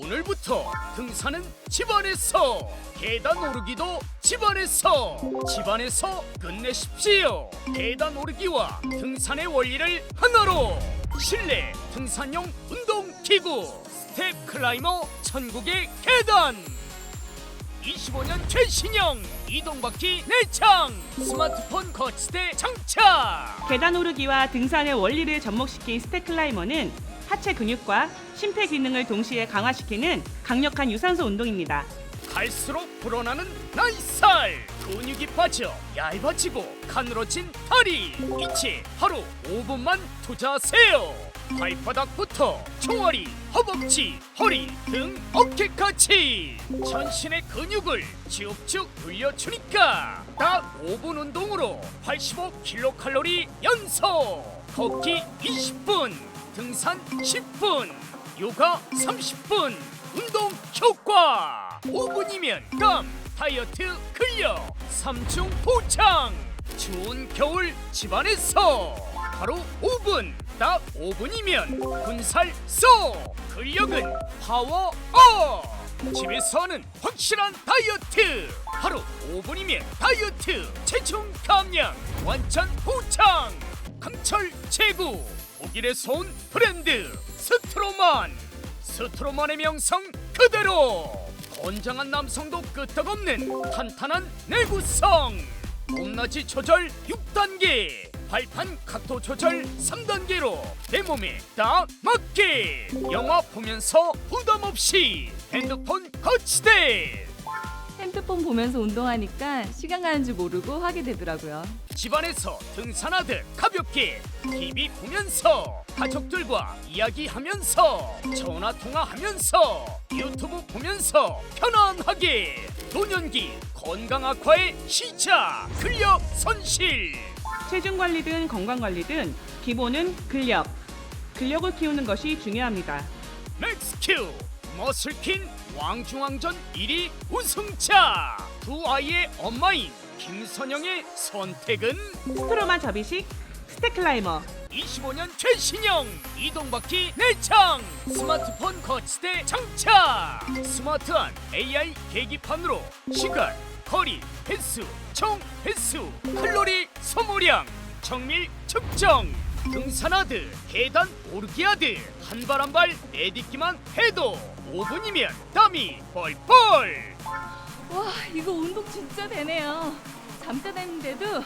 오늘부터 등산은 집안에서! 계단 오르기도 집안에서! 집안에서 끝내십시오! 계단 오르기와 등산의 원리를 하나로! 실내 등산용 운동기구! 스텝 클라이머 천국의 계단! 25년 최신형 이동바퀴 내창! 스마트폰 거치대 장착! 계단 오르기와 등산의 원리를 접목시킨 스테클라이머는 하체 근육과 심폐 기능을 동시에 강화시키는 강력한 유산소 운동입니다. 갈수록 불어나는 나이살! 근육이 빠져 얇아지고 가늘어진 다리! 이제 하루 5분만 투자하세요! 발바닥부터 종아리, 허벅지, 허리 등 어깨까지! 전신의 근육을 쭉쭉 늘려주니까 딱 5분 운동으로 85kcal 연속! 걷기 20분 등산 10분 요가 30분 운동 효과. 5분이면 땀 다이어트 근력 3중 보장 추운 겨울 집안에서. 바로 5분 딱 5분이면 군살 쏘. 근력은 파워 업. 집에서 하는 확실한 다이어트. 하루 5분이면 다이어트. 체중 감량 완전 보장 강철 제구 독일에서 온 브랜드 스트로만 스트로만의 명성 그대로. 건장한 남성도 끄떡없는 탄탄한 내구성. 높낮이 조절 6단계 발판 각도 조절 3단계로 내 몸에 딱 맞게 영화 보면서 부담 없이 핸드폰 거치대 핸드폰 보면서 운동하니까 시간 가는 줄 모르고 하게 되더라고요. 집안에서 등산하듯 가볍게 TV 보면서 가족들과 이야기하면서 전화 통화하면서 유튜브 보면서 편안하게 노년기 건강 악화의 시작 근력 손실 체중 관리든 건강 관리든 기본은 근력. 근력을 키우는 것이 중요합니다. 맥스큐 머슬킨 왕중왕전 1위 우승차. 두 아이의 엄마인 김선영의 선택은? 스트로만 접이식 스테클라이머. 25년 최신형 이동바퀴 내창. 스마트폰 거치대 장착. 스마트한 AI 계기판으로 시간, 거리, 횟수, 총 횟수, 칼로리 소모량, 정밀 측정 등산하듯 계단 오르기하듯 한 발 한 발 내딛기만 해도 5분이면 땀이 뻘뻘 와, 이거 운동 진짜 되네요. 잠깐 했는데도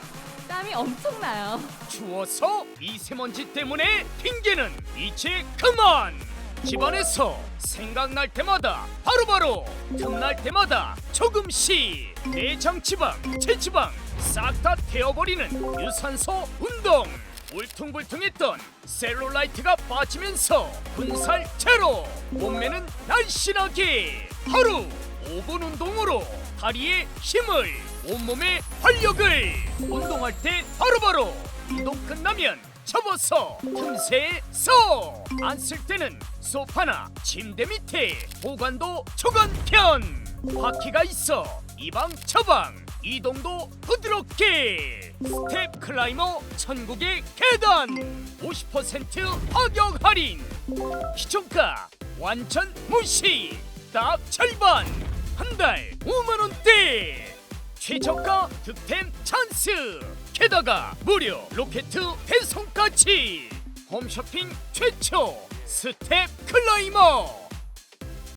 땀이 엄청 나요. 추워서 미세먼지 때문에 핑계는 이제 그만 집안에서 생각날 때마다 바로바로 틈날 때마다 조금씩 내장 지방 체지방 싹 다 태워버리는 유산소 운동 울퉁불퉁했던 셀룰라이트가 빠지면서 군살 제로 몸매는 날씬하게 하루 5분 운동으로 다리에 힘을 온몸에 활력을 운동할 때 바로바로 운동 끝나면 접어서 틈새에 써! 안 쓸 때는 소파나 침대 밑에 보관도 초간편 바퀴가 있어 이방 저방 이동도 부드럽게. 스텝 클라이머 천국의 계단. 50% 가격 할인. 시초가 완전 무시. 딱 절반. 한 달 5만 원대. 최저가 득템 찬스. 게다가 무료 로켓 배송까지. 홈쇼핑 최초 스텝 클라이머